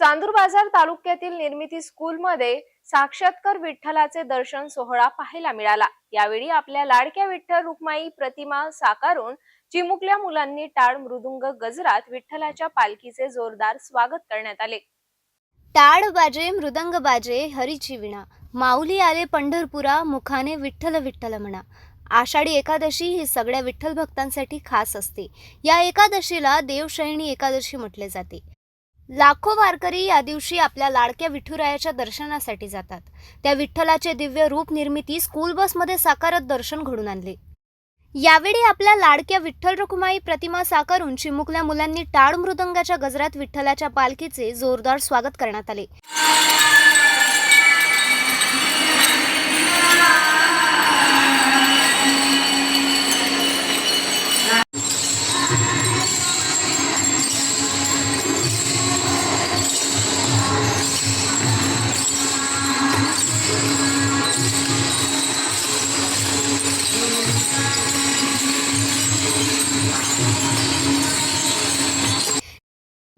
चांदूर बाजार तालुक्यातील निर्मिती स्कूलमध्ये साक्षात्कार विठ्ठलाचे दर्शन सोहळा पाहायला मिळाला. यावेळी आपल्या लाडक्या विठ्ठल रुक्माई प्रतिमा साकारून चिमुकल्या मुलांनी टाळ मृदुंग गजरात विठ्ठलाच्या पालखीचे जोरदार स्वागत करण्यात आले. टाळ बाजे मृदंग बाजे हरीची विणा माऊली आले पंढरपुरा मुखाने विठ्ठल विठ्ठल म्हणा. आषाढी एकादशी ही सगळ्या विठ्ठल भक्तांसाठी खास असते. या एकादशीला देवशयणी एकादशी म्हटले जाते. लाखो वारकरी या दिवशी आपल्या लाडक्या विठुरायाच्या दर्शनासाठी जातात. त्या विठ्ठलाचे दिव्य रूप निर्मिती स्कूल बसमध्ये साकारत दर्शन घडून आणले. यावेळी आपल्या लाडक्या विठ्ठल रखुमाई प्रतिमा साकारून चिमुकल्या मुलांनी टाळ मृदंगाच्या गजरात विठ्ठलाच्या पालखीचे जोरदार स्वागत करण्यात आले.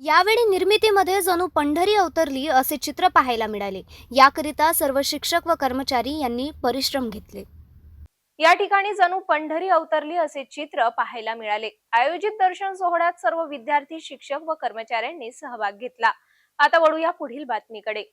यावेळी निर्मितीमध्ये जणू पंढरी अवतरली असे चित्र पाहायला मिळाले. याकरिता सर्व शिक्षक व कर्मचारी यांनी परिश्रम घेतले. या ठिकाणी जणू पंढरी अवतरली असे चित्र पाहायला मिळाले. आयोजित दर्शन सोहळ्यात सर्व विद्यार्थी शिक्षक व कर्मचाऱ्यांनी सहभाग घेतला. आता वळूया पुढील बातमीकडे.